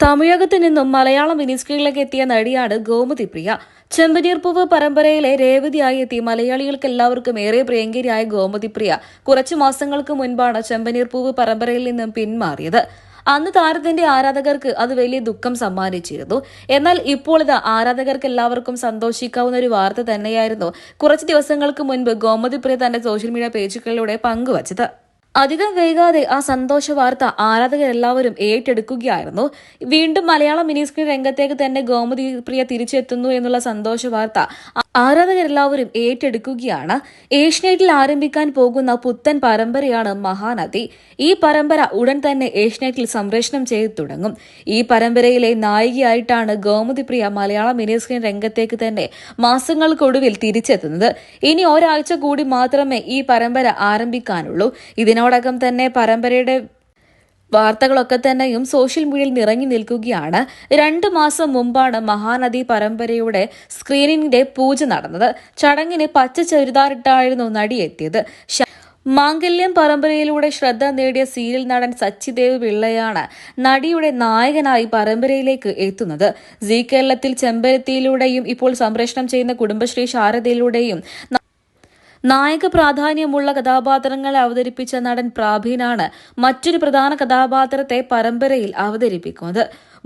തമിഴകത്ത് നിന്നും മലയാളം മിനിസ്ക്രീനിലേക്ക് എത്തിയ നടിയാണ് ഗോമതി പ്രിയ. ചെമ്പനീർപ്പൂവ് പരമ്പരയിലെ രേവതിയായി എത്തി. മലയാളികൾക്ക് എല്ലാവർക്കും ഏറെ പ്രിയങ്കരിയായ ഗോമതി പ്രിയ. കുറച്ചു മാസങ്ങൾക്ക് മുൻപാണ് ചെമ്പനീർപ്പൂവ് പരമ്പരയിൽ നിന്നും പിന്മാറിയത്. അന്ന് താരത്തിന്റെ ആരാധകർക്ക് അത് വലിയ ദുഃഖം സമ്മാനിച്ചിരുന്നു. എന്നാൽ ഇപ്പോൾ ഇത് ആരാധകർക്ക് എല്ലാവർക്കും സന്തോഷിക്കാവുന്ന ഒരു വാർത്ത തന്നെയായിരുന്നു കുറച്ച് ദിവസങ്ങൾക്ക് മുൻപ് ഗോമതി പ്രിയ തന്റെ സോഷ്യൽ മീഡിയ പേജുകളിലൂടെ പങ്കുവച്ചത്. അധികം വൈകാതെ ആ സന്തോഷ വാർത്ത ആരാധകരെല്ലാവരും ഏറ്റെടുക്കുകയായിരുന്നു. വീണ്ടും മലയാള മിനി സ്ക്രീൻ രംഗത്തേക്ക് തന്നെ ഗോമതി പ്രിയ തിരിച്ചെത്തുന്നു എന്നുള്ള സന്തോഷ വാർത്ത ആരാധകരെല്ലാവരും ഏറ്റെടുക്കുകയാണ്. ഏഷ്യനെറ്റിൽ ആരംഭിക്കാൻ പോകുന്ന പുത്തൻ പരമ്പരയാണ് മഹാനദി. ഈ പരമ്പര ഉടൻ തന്നെ ഏഷ്യനെറ്റിൽ സംപ്രേഷണം ചെയ്തു തുടങ്ങും. ഈ പരമ്പരയിലെ നായികയായിട്ടാണ് ഗോമതി പ്രിയ മലയാള മിനി സ്ക്രീൻ രംഗത്തേക്ക് തന്നെ മാസങ്ങൾക്കൊടുവിൽ തിരിച്ചെത്തുന്നത്. ഇനി ഒരാഴ്ച കൂടി മാത്രമേ ഈ പരമ്പര ആരംഭിക്കാനുള്ളൂ. ഇതിനോടകം തന്നെ പരമ്പരയുടെ വാർത്തകളൊക്കെ തന്നെയും സോഷ്യൽ മീഡിയയിൽ നിറഞ്ഞു നിൽക്കുകയാണ്. രണ്ട് മാസം മുമ്പാണ് മഹാനദി പരമ്പരയുടെ സ്ക്രീനിങ്ങിന്റെ പൂജ നടന്നത്. ചടങ്ങിന് പച്ച ചെറുതാറിട്ടായിരുന്നു നടി എത്തിയത് മാംഗല്യം പരമ്പരയിലൂടെ ശ്രദ്ധ നേടിയ സീരിയൽ നടൻ സച്ചിദേവ് പിള്ളയാണ് നടിയുടെ നായകനായി പരമ്പരയിലേക്ക് എത്തുന്നത്. സീ കേരളത്തിൽ ചെമ്പരത്തിയിലൂടെയും ഇപ്പോൾ സംപ്രേഷണം ചെയ്യുന്ന കുടുംബശ്രീ ശാരദയിലൂടെയും നായക പ്രാധാന്യമുള്ള കഥാപാത്രങ്ങളെ അവതരിപ്പിച്ച നടൻ പ്രാഭീനാണ് മറ്റൊരു പ്രധാന കഥാപാത്രത്തെ പരമ്പരയിൽ അവതരിപ്പിക്കുന്നത്.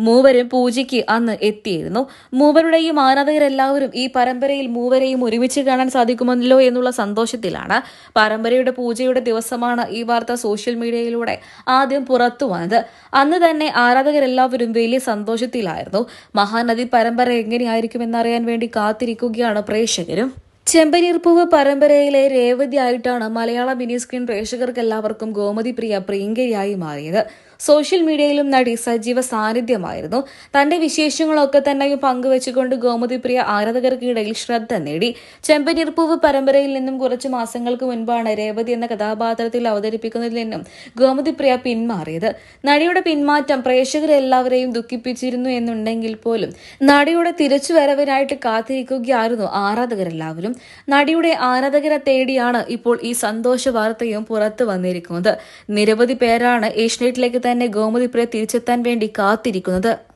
മൂവരും പൂജയ്ക്ക് അന്ന് എത്തിയിരുന്നു. മൂവരുടെയും ആരാധകരെല്ലാവരും ഈ പരമ്പരയിൽ മൂവരെയും ഒരുമിച്ച് കാണാൻ സാധിക്കുമല്ലോ എന്നുള്ള സന്തോഷത്തിലാണ്. പരമ്പരയുടെ പൂജയുടെ ദിവസമാണ് ഈ വാർത്ത സോഷ്യൽ മീഡിയയിലൂടെ ആദ്യം പുറത്തു വന്നത്. അന്ന് തന്നെ ആരാധകരെല്ലാവരും വലിയ സന്തോഷത്തിലായിരുന്നു. മഹാനദി പരമ്പര എങ്ങനെയായിരിക്കുമെന്നറിയാൻ വേണ്ടി കാത്തിരിക്കുകയാണ് പ്രേക്ഷകരും. ചെമ്പനീർപ്പൂവ് പരമ്പരയിലെ രേവതിയായിട്ടാണ് മലയാള മിനി സ്ക്രീൻ പ്രേക്ഷകർക്ക് എല്ലാവർക്കും ഗോമതി പ്രിയ പ്രിയങ്കരിയായി മാറിയത്. സോഷ്യൽ മീഡിയയിലും നടി സജീവ സാന്നിധ്യമായിരുന്നു. തന്റെ വിശേഷങ്ങളൊക്കെ തന്നെയും പങ്കുവച്ചുകൊണ്ട് ഗോമതി പ്രിയ ആരാധകർക്കിടയിൽ ശ്രദ്ധ നേടി. ചെമ്പനീർപ്പൂവ് പരമ്പരയിൽ നിന്നും കുറച്ച് മാസങ്ങൾക്ക് മുൻപാണ് രേവതി എന്ന കഥാപാത്രത്തിൽ അവതരിപ്പിക്കുന്നതിൽ നിന്നും ഗോമതി പ്രിയ പിന്മാറിയത്. നടിയുടെ പിന്മാറ്റം പ്രേക്ഷകരെല്ലാവരെയും ദുഃഖിപ്പിച്ചിരുന്നു എന്നുണ്ടെങ്കിൽ പോലും നടിയുടെ തിരിച്ചുവരവിനായിട്ട് കാത്തിരിക്കുകയായിരുന്നു ആരാധകരെല്ലാവരും. നടിയുടെ ആരാധകരെ തേടിയാണ് ഇപ്പോൾ ഈ സന്തോഷ വാർത്തയും പുറത്തു വന്നിരിക്കുന്നത്. നിരവധി പേരാണ് ഏഷ്യനെറ്റിലേക്ക് തന്നെ ഗോമതി തിരിച്ചെത്താൻ വേണ്ടി കാത്തിരിക്കുന്നത്.